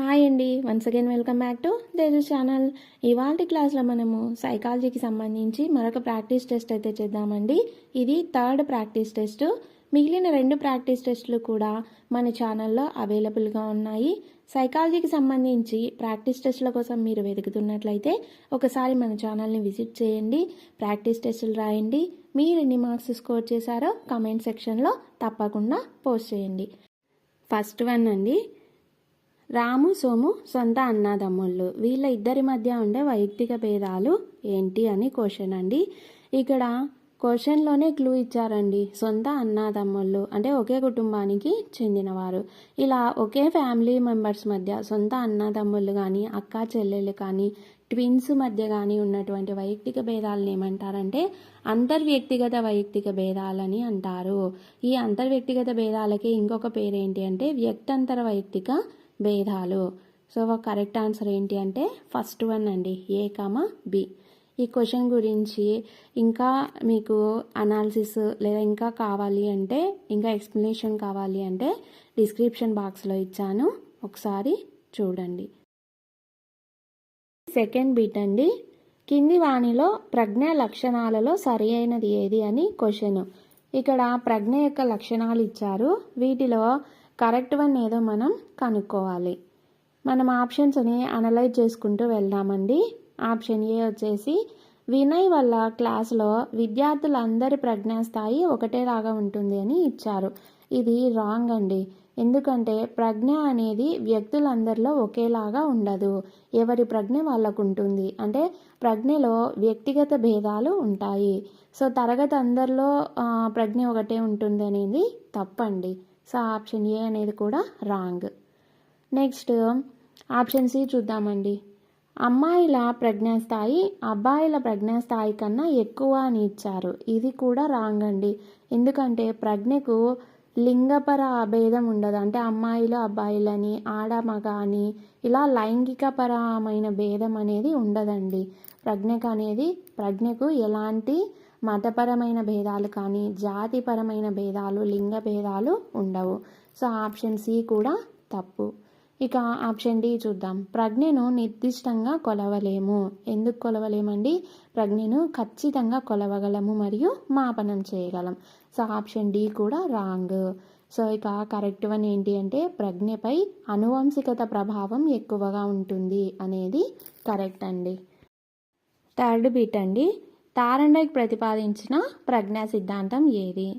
Hi అండి. Once again welcome back to Teju channel ఇవాళ క్లాస్లో మనము సైకాలజీకి సంబంధించి మరొక ప్రాక్టీస్ టెస్ట్ అయితే చేద్దామండి. ఇది థర్డ్ ప్రాక్టీస్ టెస్ట్ మిగిలిన రెండు ప్రాక్టీస్ టెస్టులు కూడా మన ఛానల్లో అవైలబుల్గా ఉన్నాయి. సైకాలజీకి సంబంధించి ప్రాక్టీస్ టెస్టుల కోసం మీరు వెతుకుతున్నట్లయితే ఒకసారి మన ఛానల్ని విజిట్ చేయండి. ప్రాక్టీస్ టెస్టులు రాయండి. మీరు ఎన్ని మార్క్స్ స్కోర్ చేశారో కమెంట్ సెక్షన్లో తప్పకుండా పోస్ట్ చేయండి. ఫస్ట్ వన్ అండి. రాము సోము సొంత అన్నదమ్ముళ్ళు. వీళ్ళ ఇద్దరి మధ్య ఉండే వైయక్తిక భేదాలు ఏంటి అని క్వశ్చన్ అండి. ఇక్కడ క్వశ్చన్లోనే క్లూ ఇచ్చారండి. సొంత అన్నదమ్ముళ్ళు అంటే ఒకే కుటుంబానికి చెందినవారు. ఇలా ఒకే ఫ్యామిలీ మెంబర్స్ మధ్య సొంత అన్నదమ్ముళ్ళు కానీ అక్క చెల్లెళ్ళు కానీ ట్విన్స్ మధ్య కానీ ఉన్నటువంటి వైయక్తిక భేదాలను ఏమంటారంటే అంతర్వ్యక్తిగత వైయక్తిక భేదాలని అంటారు. ఈ అంతర్వ్యక్తిగత భేదాలకి ఇంకొక పేరు ఏంటి అంటే వ్యక్తంతర వైయక్తిక భేదాలు. సో కరెక్ట్ ఆన్సర్ ఏంటి అంటే ఫస్ట్ వన్ అండి ఏ కామ బి. ఈ క్వశ్చన్ గురించి ఇంకా మీకు అనాలిసిస్ లేదా ఇంకా కావాలి అంటే ఇంకా ఎక్స్ప్లెనేషన్ కావాలి అంటే డిస్క్రిప్షన్ బాక్స్లో ఇచ్చాను. ఒకసారి చూడండి. సెకండ్ బీట్ అండి. కింది వాణిలో ప్రజ్ఞ లక్షణాలలో సరి అయినది ఏది అని క్వశ్చన్. ఇక్కడ ప్రజ్ఞ యొక్క లక్షణాలు ఇచ్చారు. వీటిలో కరెక్ట్ వన్ ఏదో మనం కనుక్కోవాలి. మనం ఆప్షన్స్ని అనలైజ్ చేసుకుంటూ వెళ్దామండి. ఆప్షన్ ఏ వచ్చేసి వినయ్ వల్ల క్లాస్లో విద్యార్థులందరి ప్రజ్ఞాస్థాయి ఒకటేలాగా ఉంటుంది అని ఇచ్చారు. ఇది రాంగ్ అండి. ఎందుకంటే ప్రజ్ఞ అనేది వ్యక్తులందరిలో ఒకేలాగా ఉండదు. ఎవరి ప్రజ్ఞ వాళ్ళకు ఉంటుంది అంటే ప్రజ్ఞలో వ్యక్తిగత భేదాలు ఉంటాయి. సో తరగతి అందరిలో ప్రజ్ఞ ఒకటే ఉంటుంది అనేది తప్పండి. సో ఆప్షన్ ఏ అనేది కూడా రాంగ్. నెక్స్ట్ ఆప్షన్ సి చూద్దామండి. అమ్మాయిల ప్రజ్ఞాస్థాయి అబ్బాయిల ప్రజ్ఞాస్థాయి కన్నా ఎక్కువ అని ఇచ్చారు. ఇది కూడా రాంగ్ అండి. ఎందుకంటే ప్రజ్ఞకు లింగపర భేదం ఉండదు. అంటే అమ్మాయిలు అబ్బాయిలని ఆడ మగ అని ఇలా లైంగికపరమైన భేదం అనేది ఉండదండి. ప్రజ్ఞకు అనేది ప్రజ్ఞకు ఎలాంటి మతపరమైన భేదాలు కానీ జాతిపరమైన భేదాలు లింగ భేదాలు ఉండవు. సో ఆప్షన్ సి కూడా తప్పు. ఇక ఆప్షన్ డి చూద్దాం. ప్రజ్ఞను నిర్దిష్టంగా కొలవలేము. ఎందుకు కొలవలేమండి? ప్రజ్ఞను ఖచ్చితంగా కొలవగలము మరియు మాపనం చేయగలం. సో ఆప్షన్ డి కూడా రాంగ్. సో ఇక కరెక్ట్ వన్ ఏంటి అంటే ప్రజ్ఞపై అనువంశికత ప్రభావం ఎక్కువగా ఉంటుంది అనేది కరెక్ట్ అండి. థర్డ్ బీట్ అండి. తారండైక్ ప్రతిపాదించిన ప్రజ్ఞా సిద్ధాంతం ఏది?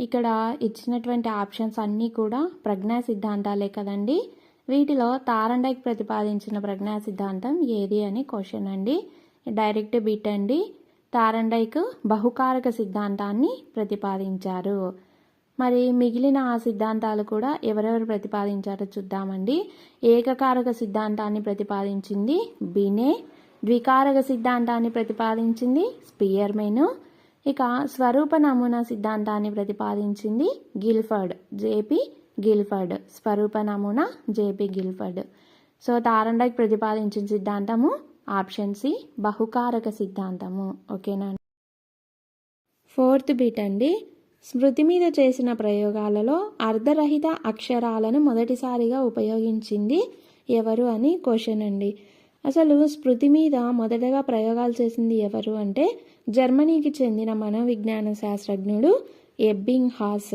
ఇక్కడ ఇచ్చినటువంటి ఆప్షన్స్ అన్నీ కూడా ప్రజ్ఞా సిద్ధాంతాలే కదండి. వీటిలో తారండైక్ ప్రతిపాదించిన ప్రజ్ఞా సిద్ధాంతం ఏది అని క్వశ్చన్ అండి. డైరెక్ట్ బిట్ అండి. తారండైక్ బహుకారక సిద్ధాంతాన్ని ప్రతిపాదించారు. మరి మిగిలిన ఆ సిద్ధాంతాలు కూడా ఎవరెవరు ప్రతిపాదించారో చూద్దామండి. ఏకకారక సిద్ధాంతాన్ని ప్రతిపాదించింది బినే ద్వికారక సిద్ధాంతాన్ని ప్రతిపాదించింది స్పియర్మెన్ ఇక స్వరూప నమూనా సిద్ధాంతాన్ని ప్రతిపాదించింది గిల్ఫర్డ్ జేపీ గిల్ఫర్డ్. స్వరూప నమూనా జేపీ గిల్ఫర్డ్. సో తారండైక్ ప్రతిపాదించిన సిద్ధాంతము ఆప్షన్ సి బహుకారక సిద్ధాంతము. ఓకేనా? ఫోర్త్ బీట్ అండి. స్మృతి మీద చేసిన ప్రయోగాలలో అర్ధరహిత అక్షరాలను మొదటిసారిగా ఉపయోగించింది ఎవరు అని క్వశ్చన్ అండి. అసలు స్మృతి మీద మొదటగా ప్రయోగాలు చేసింది ఎవరు అంటే జర్మనీకి చెందిన మనోవిజ్ఞాన శాస్త్రజ్ఞుడు ఎబ్బింగ్ హాస్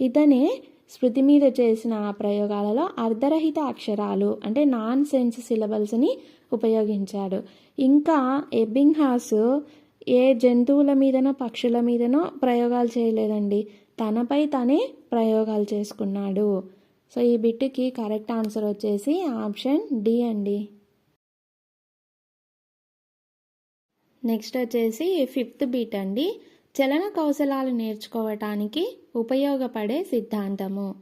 ఇతనే స్మృతి మీద చేసిన ప్రయోగాలలో అర్ధరహిత అక్షరాలు అంటే నాన్ సెన్స్ సిలబల్స్ని ఉపయోగించాడు. ఇంకా ఎబ్బింగ్ హాస్ ఏ జంతువుల మీదనో పక్షుల మీదనో ప్రయోగాలు చేయలేదండి. తనపై తనే ప్రయోగాలు చేసుకున్నాడు. సో ఈ బిట్కి కరెక్ట్ ఆన్సర్ వచ్చేసి ఆప్షన్ డి అండి. నెక్స్ట్ వచ్చేసి ఫిఫ్త్ బీట్ అండి. చలన కౌశలాలు నేర్చుకోవటానికి ఉపయోగపడే సిద్ధాంతము.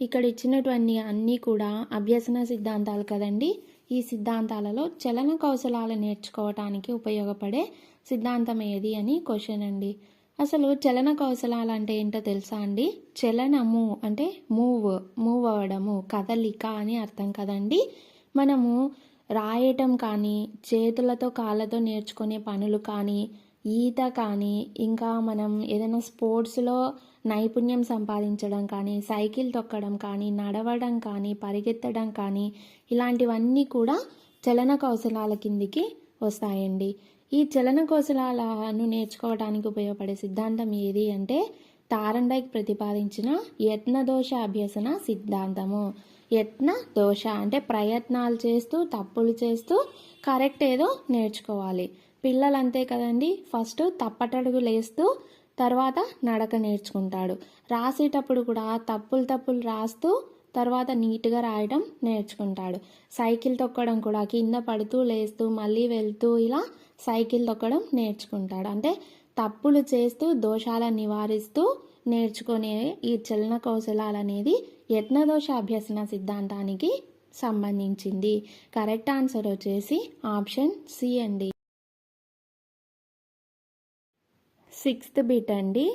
ఇక్కడ ఇచ్చినటువంటి అన్నీ కూడా అభ్యసన సిద్ధాంతాలు కదండి. ఈ సిద్ధాంతాలలో చలన కౌశలాలు నేర్చుకోవటానికి ఉపయోగపడే సిద్ధాంతం ఏది అని క్వశ్చన్ అండి. అసలు చలన కౌశలాలు అంటే ఏంటో తెలుసా అండి? చలనము అంటే మూవ్ మూవ్ అవ్వడము కదలిక అని అర్థం కదండి. మనము రాయటం కానీ చేతులతో కాళ్ళతో నేర్చుకునే పనులు కానీ ఈత కానీ ఇంకా మనం ఏదైనా స్పోర్ట్స్లో నైపుణ్యం సంపాదించడం కానీ సైకిల్ తొక్కడం కానీ నడవడం కానీ పరిగెత్తడం కానీ ఇలాంటివన్నీ కూడా చలన కౌశలాల కిందికి వస్తాయండి. ఈ చలన కౌశలాలను నేర్చుకోవడానికి ఉపయోగపడే సిద్ధాంతం ఏది అంటే తారండైక్ ప్రతిపాదించిన యత్న దోష అభ్యసన సిద్ధాంతము. యత్న దోష అంటే ప్రయత్నాలు చేస్తూ తప్పులు చేస్తూ కరెక్ట్ ఏదో నేర్చుకోవాలి. పిల్లలు అంతే కదండి ఫస్ట్ తప్పటడుగులు వేస్తూ తర్వాత నడక నేర్చుకుంటాడు. రాసేటప్పుడు కూడా తప్పులు తప్పులు రాస్తూ తర్వాత నీట్గా రాయడం నేర్చుకుంటాడు. సైకిల్ తొక్కడం కూడా కింద పడుతూ లేస్తూ మళ్ళీ వెళ్తూ ఇలా సైకిల్ తొక్కడం నేర్చుకుంటాడు. అంటే తప్పులు చేస్తూ దోషాలను నివారిస్తూ నేర్చుకునే ఈ చలన కౌశలాలు అనేది యత్నదోష అభ్యసన సిద్ధాంతానికి సంబంధించింది. కరెక్ట్ ఆన్సర్ వచ్చేసి ఆప్షన్ సి అండి. సిక్స్త్ బిట్ అండి.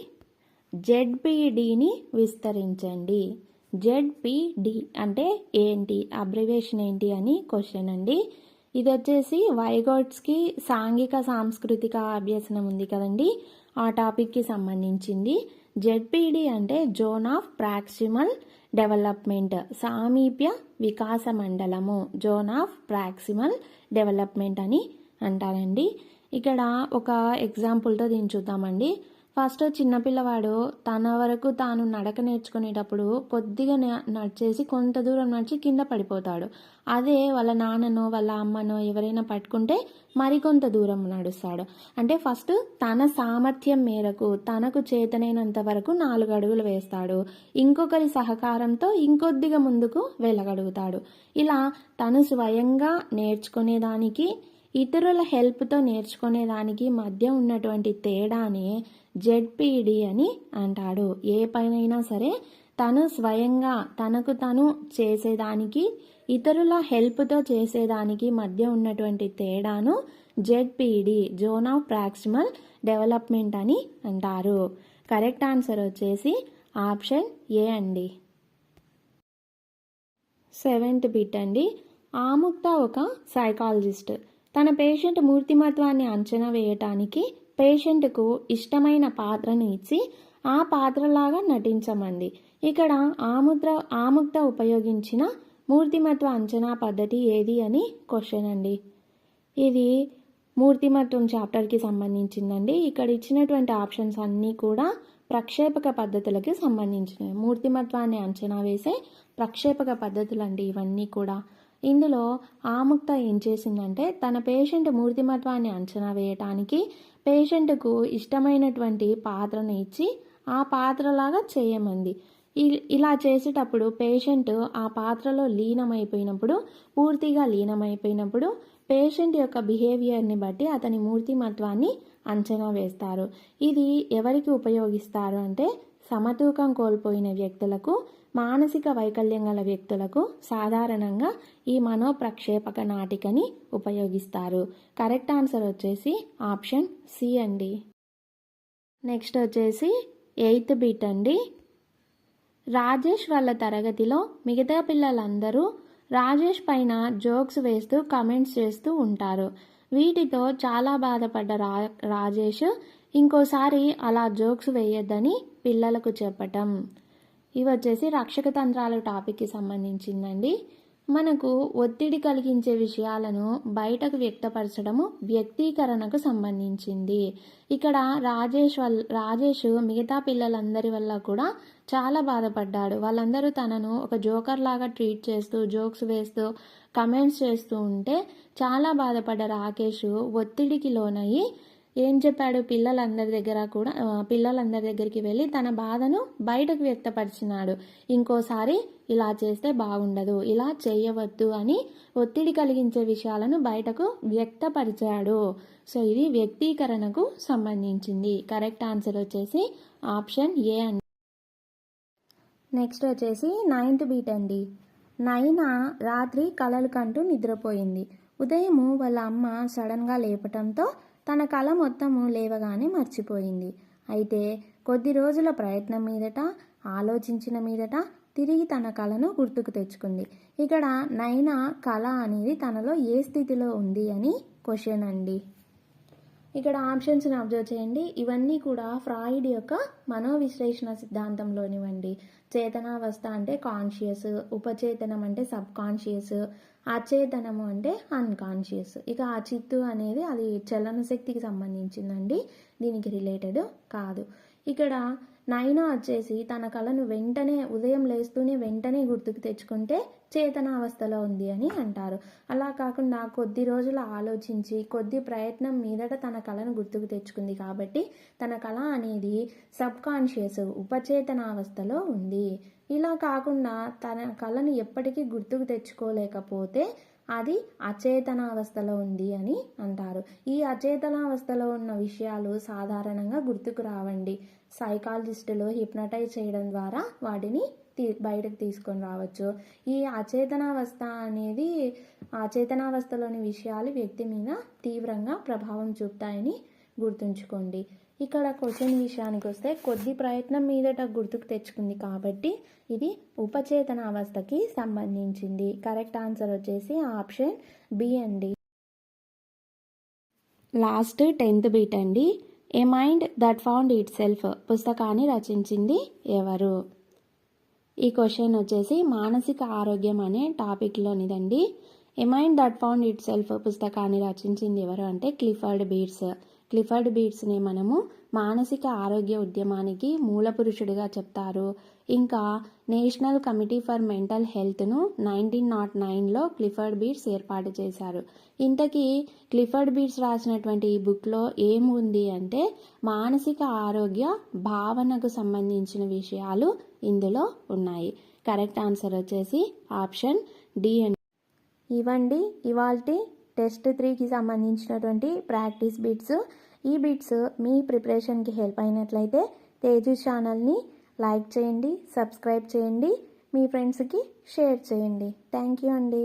జెడ్పిడిని విస్తరించండి. జెడ్పిడి అంటే ఏంటి? అబ్రివేషన్ ఏంటి అని క్వశ్చన్ అండి. ఇది వచ్చేసి వైగోట్స్కి సాంఘిక సాంస్కృతిక అభ్యసనం ఉంది కదండి. ఆ టాపిక్కి సంబంధించింది. జెడ్పిడి అంటే జోన్ ఆఫ్ ప్రాక్సిమల్ డెవలప్మెంట్ సామీప్య వికాస మండలము జోన్ ఆఫ్ ప్రాక్సిమల్ డెవలప్మెంట్ అని అంటారండి. ఇక్కడ ఒక ఎగ్జాంపుల్తో దీన్ని చూద్దామండి. ఫస్ట్ చిన్నపిల్లవాడు తన వరకు తాను నడక నేర్చుకునేటప్పుడు కొద్దిగా నడిచేసి కొంత దూరం నడిచి కింద పడిపోతాడు. అదే వాళ్ళ నాన్ననో వాళ్ళ అమ్మనో ఎవరైనా పట్టుకుంటే మరికొంత దూరం నడుస్తాడు. అంటే ఫస్ట్ తన సామర్థ్యం మేరకు తనకు చేతనైనంత వరకు నాలుగు అడుగులు వేస్తాడు. ఇంకొకరి సహకారంతో ఇంకొద్దిగా ముందుకు వెళ్ళగలుగుతాడు. ఇలా తను స్వయంగా నేర్చుకునేదానికి ఇతరుల హెల్ప్తో నేర్చుకునేదానికి మధ్య ఉన్నటువంటి తేడానే జెడ్పిడి అని అంటాడు. ఏ పనైనా సరే తను స్వయంగా తనకు తను చేసేదానికి ఇతరుల హెల్ప్తో చేసేదానికి మధ్య ఉన్నటువంటి తేడాను ZPD zone of proximal development అని అంటారు. కరెక్ట్ ఆన్సర్ వచ్చేసి ఆప్షన్ ఏ అండి. సెవెంత్ బిట్ అండి. ఆముక్త ఒక సైకాలజిస్ట్. తన పేషెంట్ మూర్తిమత్వాన్ని అంచనా వేయటానికి పేషెంట్కు ఇష్టమైన పాత్రను ఇచ్చి ఆ పాత్రలాగా నటించమంది. ఇక్కడ ఆముద్ర ఆముక్త ఉపయోగించిన మూర్తిమత్వ అంచనా పద్ధతి ఏది అని క్వశ్చన్ అండి. ఇది మూర్తిమత్వం చాప్టర్కి సంబంధించిందండి. ఇక్కడ ఇచ్చినటువంటి ఆప్షన్స్ అన్నీ కూడా ప్రక్షేపక పద్ధతులకి సంబంధించినవి. మూర్తిమత్వాన్ని అంచనా వేసే ప్రక్షేపక పద్ధతులు అండి ఇవన్నీ కూడా. ఇందులో ఆముక్త ఏం చేసిందంటే తన పేషెంట్ మూర్తిమత్వాన్ని అంచనా వేయటానికి పేషెంట్కు ఇష్టమైనటువంటి పాత్రను ఇచ్చి ఆ పాత్రలాగా చేయమంది. ఇ- ఇలా చేసేటప్పుడు పేషెంట్ ఆ పాత్రలో లీనమైపోయినప్పుడు పూర్తిగా లీనమైపోయినప్పుడు పేషెంట్ యొక్క బిహేవియర్ని బట్టి అతని మూర్తిమత్వాన్ని అంచనా వేస్తారు. ఇది ఎవరికి ఉపయోగిస్తారు అంటే సమతూకం కోల్పోయిన వ్యక్తులకు మానసిక వైకల్యం గల వ్యక్తులకు సాధారణంగా ఈ మనోప్రక్షేపక నాటికని ఉపయోగిస్తారు. కరెక్ట్ ఆన్సర్ వచ్చేసి ఆప్షన్ సి అండి. నెక్స్ట్ వచ్చేసి ఎయిత్ బీట్ అండి. రాజేష్ వాళ్ళ తరగతిలో మిగతా పిల్లలందరూ రాజేష్ పైన జోక్స్ వేస్తూ కమెంట్స్ చేస్తూ ఉంటారు. వీటితో చాలా బాధపడ్డ రా రాజేష్ ఇంకోసారి అలా జోక్స్ వేయొద్దని పిల్లలకు చెప్పటం. ఇవి వచ్చేసి రక్షక తంత్రాల టాపిక్కి సంబంధించిందండి. మనకు ఒత్తిడి కలిగించే విషయాలను బయటకు వ్యక్తపరచడము వ్యక్తీకరణకు సంబంధించింది. ఇక్కడ రాజేష్ వల్ రాజేష్ మిగతా పిల్లలందరి వల్ల కూడా చాలా బాధపడ్డాడు. వాళ్ళందరూ తనను ఒక జోకర్ లాగా ట్రీట్ చేస్తూ జోక్స్ వేస్తూ కమెంట్స్ చేస్తూ ఉంటే చాలా బాధపడ్డ రాకేష్ ఒత్తిడికి లోనయ్యి ఏం చెప్పాడు పిల్లలందరి దగ్గర కూడా పిల్లలందరి దగ్గరికి వెళ్ళి తన బాధను బయటకు వ్యక్తపరిచినాడు. ఇంకోసారి ఇలా చేస్తే బాగుండదు ఇలా చేయవద్దు అని ఒత్తిడి కలిగించే విషయాలను బయటకు వ్యక్తపరిచాడు. సో ఇది వ్యక్తీకరణకు సంబంధించింది. కరెక్ట్ ఆన్సర్ వచ్చేసి ఆప్షన్ ఏ అండి. నెక్స్ట్ వచ్చేసి నైన్త్ బీట్ అండి. నైనా రాత్రి కలలు కంటూ నిద్రపోయింది. ఉదయము వాళ్ళ అమ్మ సడన్గా లేపటంతో తన కళ మొత్తము లేవగానే మర్చిపోయింది. అయితే కొద్ది రోజుల ప్రయత్నం మీదట ఆలోచించిన మీదట తిరిగి తన కళను గుర్తుకు తెచ్చుకుంది. ఇక్కడ నైనా కళ అనేది తనలో ఏ స్థితిలో ఉంది అని క్వశ్చన్ అండి. ఇక్కడ ఆప్షన్స్ని అబ్జర్వ్ చేయండి. ఇవన్నీ కూడా ఫ్రాయిడ్ యొక్క మనోవిశ్లేషణ సిద్ధాంతంలోనివ్వండి చేతనావస్థ అంటే కాన్షియస్ ఉపచేతనం అంటే సబ్ కాన్షియస్ అచేతనము అంటే అన్కాన్షియస్ ఇక ఆ చిత్తు అనేది అది చలన శక్తికి సంబంధించిందండి. దీనికి రిలేటెడ్ కాదు. ఇక్కడ నైనా వచ్చేసి తన కళను వెంటనే ఉదయం లేస్తూనే వెంటనే గుర్తుకు తెచ్చుకుంటే చేతనావస్థలో ఉంది అని అంటారు. అలా కాకుండా కొద్ది రోజులు ఆలోచించి కొద్ది ప్రయత్నం మీదట తన కళను గుర్తుకు తెచ్చుకుంది కాబట్టి తన కళ అనేది సబ్ కాన్షియస్ ఉపచేతనావస్థలో ఉంది. ఇలా కాకుండా తన కళను ఎప్పటికీ గుర్తుకు తెచ్చుకోలేకపోతే అది అచేతనావస్థలో ఉంది అని అంటారు. ఈ అచేతనావస్థలో ఉన్న విషయాలు సాధారణంగా గుర్తుకు రావండి. సైకాలజిస్టులు హిప్నటైజ్ చేయడం ద్వారా వాటిని తీ బయటకు తీసుకొని రావచ్చు. ఈ అచేతనావస్థ అనేది అచేతనావస్థలోని విషయాలు వ్యక్తి మీద తీవ్రంగా ప్రభావం చూపుతాయని గుర్తుంచుకోండి. ఇక్కడ క్వశ్చన్ విషయానికి వస్తే కొద్ది ప్రయత్నం మీదట గుర్తుకు తెచ్చుకుంది కాబట్టి ఇది ఉపచేతన అవస్థకి సంబంధించింది. కరెక్ట్ ఆన్సర్ వచ్చేసి ఆప్షన్ బి అండి. లాస్ట్ టెన్త్ బీట్ అండి. A mind that found itself పుస్తకాన్ని రచించింది ఎవరు? ఈ క్వశ్చన్ వచ్చేసి మానసిక ఆరోగ్యం అనే టాపిక్లోనిదండి. A mind that found itself పుస్తకాన్ని రచించింది ఎవరు అంటే క్లిఫర్డ్ బీట్స్ క్లిఫర్డ్ బీట్స్ని మనము మానసిక ఆరోగ్య ఉద్యమానికి మూలపురుషుడిగా చెప్తారు. ఇంకా నేషనల్ కమిటీ ఫర్ మెంటల్ హెల్త్ను నైన్టీన్ నాట్ నైన్లో క్లిఫర్డ్ బీట్స్ ఏర్పాటు చేశారు. ఇంతకీ క్లిఫర్డ్ బీట్స్ రాసినటువంటి ఈ బుక్లో ఏముంది అంటే మానసిక ఆరోగ్య భావనకు సంబంధించిన విషయాలు ఇందులో ఉన్నాయి. కరెక్ట్ ఆన్సర్ వచ్చేసి ఆప్షన్ డి అండి ఇవండి ఇవాల్టి టెస్ట్ త్రీకి సంబంధించినటువంటి ప్రాక్టీస్ బిట్స్. ఈ బిట్స్ మీ ప్రిపరేషన్కి హెల్ప్ అయినట్లయితే తేజు ఛానల్ని లైక్ చేయండి సబ్స్క్రైబ్ చేయండి మీ ఫ్రెండ్స్కి షేర్ చేయండి. థ్యాంక్ యూ అండి.